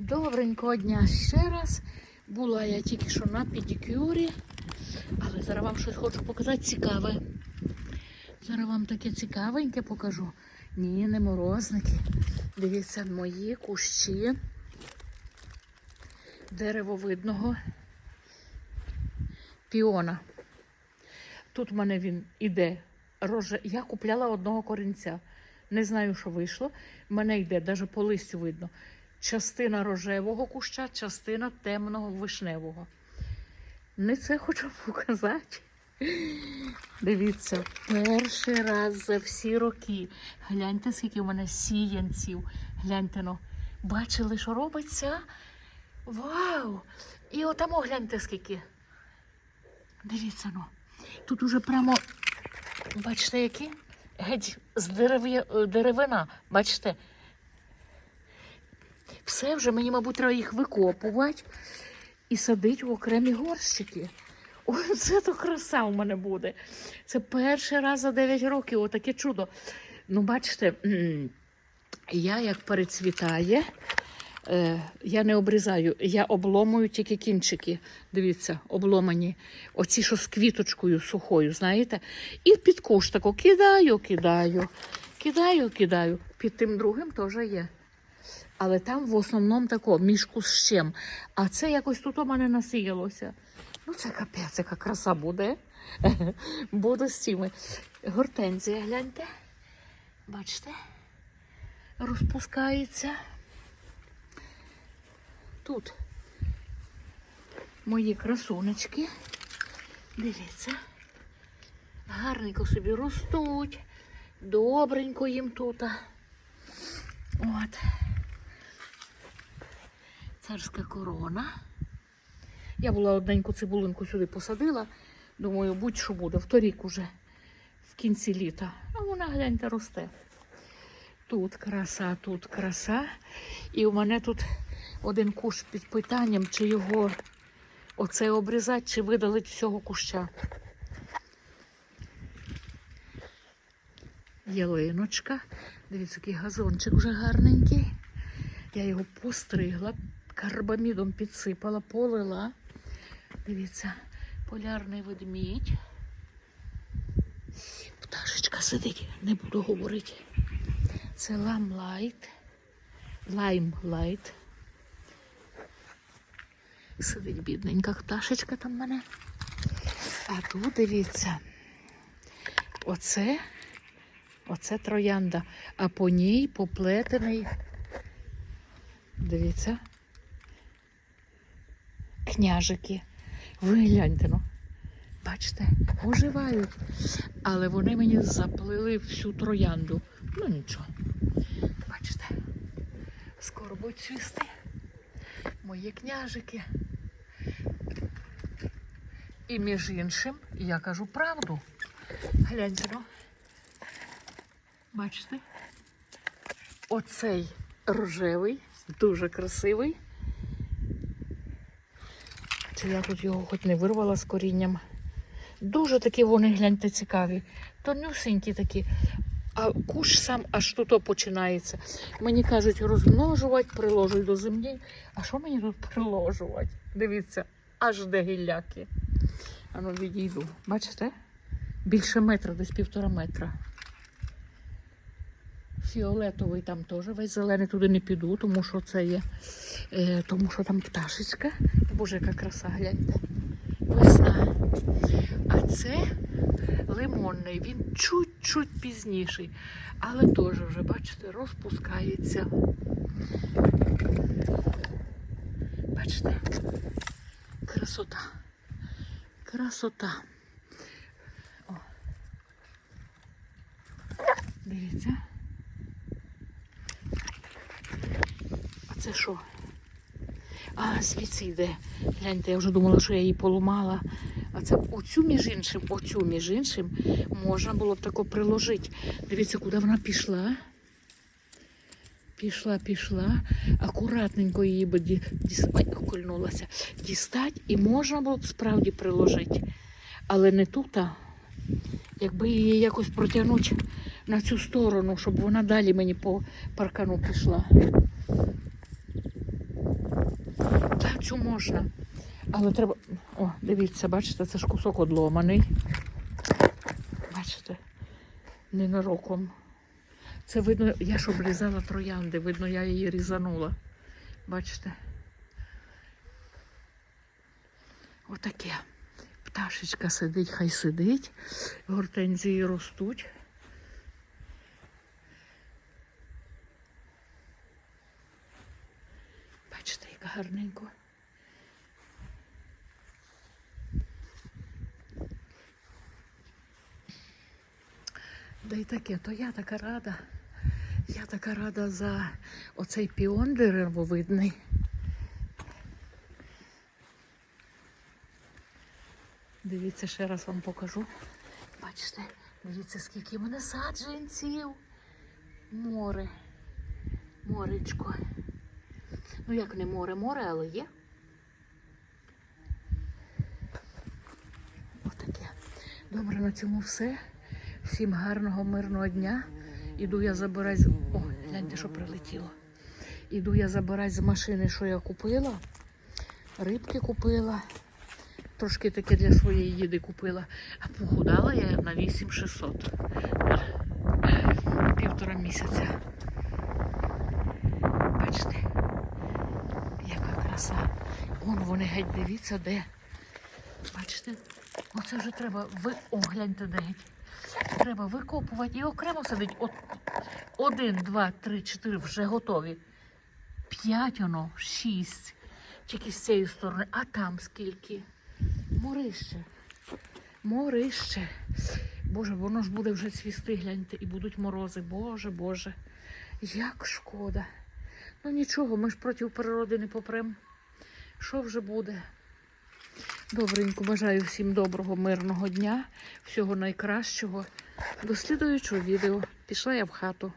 Добренького дня ще раз. Була я тільки що на педикюрі, але зараз вам щось хочу показати цікаве. Зараз вам таке цікавеньке покажу. Ні, не морозники. Дивіться, мої кущі деревовидного піона. Тут в мене він іде. Я купляла одного корінця. Не знаю, що вийшло. В мене йде, навіть по листю видно. Частина рожевого куща, частина темного вишневого. Не це хочу показати. Дивіться, перший раз за всі роки. Гляньте, скільки в мене сіянців. Гляньте ну. Бачили, що робиться? Вау! І отамо гляньте скільки. Дивіться ну. Тут уже прямо, бачите, які? Геть з дерев'я... е, деревина. Бачите? Все вже мені, мабуть, треба їх викопувати і садити в окремі горщики. Ой, це то краса у мене буде. Це перший раз за 9 років, отаке чудо. Ну, бачите, я як перецвітає, е, я не обрізаю, я обломую тільки кінчики. Дивіться, обломані. Оці, що з квіточкою сухою, знаєте? І під куш кидаю, кидаю, кидаю, кидаю. Під тим другим теж є. Але там в основному тако, між кущем. А це якось тут у мене насіялося. Ну, це капець, яка краса буде. Буду з цими. Гортензія, гляньте. Бачите? Розпускається. Тут мої красунечки. Дивіться. Гарненько собі ростуть. Добренько їм тут. От. Царська корона. Я була одненьку цибулинку сюди посадила. Думаю, будь-що буде, вторік уже, в кінці літа. А вона, гляньте, росте. Тут краса, тут краса. І у мене тут один кущ під питанням, чи його оце обрізати, чи видалити всього куща. Ялиночка. Дивіться, який газончик вже гарненький. Я його постригла, карбамідом підсипала, полила. Дивіться, полярний ведмідь. Пташечка сидить, не буду говорити. Це ламлайт. Лаймлайт. Сидить бідненька пташечка там в мене. А тут дивіться. Оце, оце троянда, а по ній поплетений. Дивіться. Княжики. Ви гляньте, ну. Бачите, оживають. Але вони мені заплили всю троянду. Ну нічого. Бачите, скоро будуть цвісти. Мої княжики. І між іншим, я кажу правду. Гляньте, ну. Бачите? Оцей рожевий, дуже красивий. Чи я тут його хоч не вирвала з корінням. Дуже такі вони, гляньте, цікаві. Тонюсенькі такі. А куш сам аж тут починається. Мені кажуть, розмножувати, приложуй до землі. А що мені тут приложувати? Дивіться, аж де гілляки. Ану, відійду. Бачите? Більше метра, десь півтора метра. Фіолетовий там теж весь зелений туди не піду, тому що це є, е, тому що там пташечка. Боже, яка краса, гляньте. Весна. А це лимонний, він чуть-чуть пізніший, але теж вже, бачите, розпускається. Бачите? Красота. Красота. О. Дивіться. А це що? А, звідси йде. Гляньте, я вже думала, що я її поламала. А це оцю між іншим, оцю між іншим можна було б тако приложити. Дивіться, куди вона пішла. Пішла, пішла. Акуратненько її би ді... діс... Кольнулася. Дістать і можна було б справді приложити. Але не тут, а якби її якось протягнути на цю сторону, щоб вона далі мені по паркану пішла. Цю можна. Але треба. О, дивіться, бачите, це ж кусок одломаний. Бачите? Ненароком. Це видно, я ж обрізала троянди, видно, я її різанула. Бачите? Отаке. Пташечка сидить, хай сидить. Гортензії ростуть. Бачите, яка гарненько. Да й таке, то я така рада. Я така рада за оцей піон деревовидний. Дивіться, ще раз вам покажу. Бачите, дивіться, скільки в мене саджанців. Море. Моречко. Ну, як не море, море, але є. Отаке. Добре, на цьому все. Всім гарного, мирного дня. Іду я забирати. О, гляньте, що прилетіло. Іду я забирати з машини, що я купила. Рибки купила. Трошки таке для своєї їди купила. А похудала я на 8600. Півтора місяця. Бачите, яка краса. Вон вони геть дивіться, де. Бачите? Оце вже треба ви. О, гляньте, де геть. Треба викопувати і окремо садить. От один, два, три, чотири вже готові. П'ять воно, шість. Тільки з цієї сторони. А там скільки? Морище. Морище. Боже, воно ж буде вже цвісти, гляньте, і будуть морози. Боже, Боже. Як шкода. Ну нічого, ми ж проти природи не попрем. Що вже буде? Добренько, бажаю всім доброго, мирного дня, всього найкращого. До слідуючого відео. Пішла я в хату.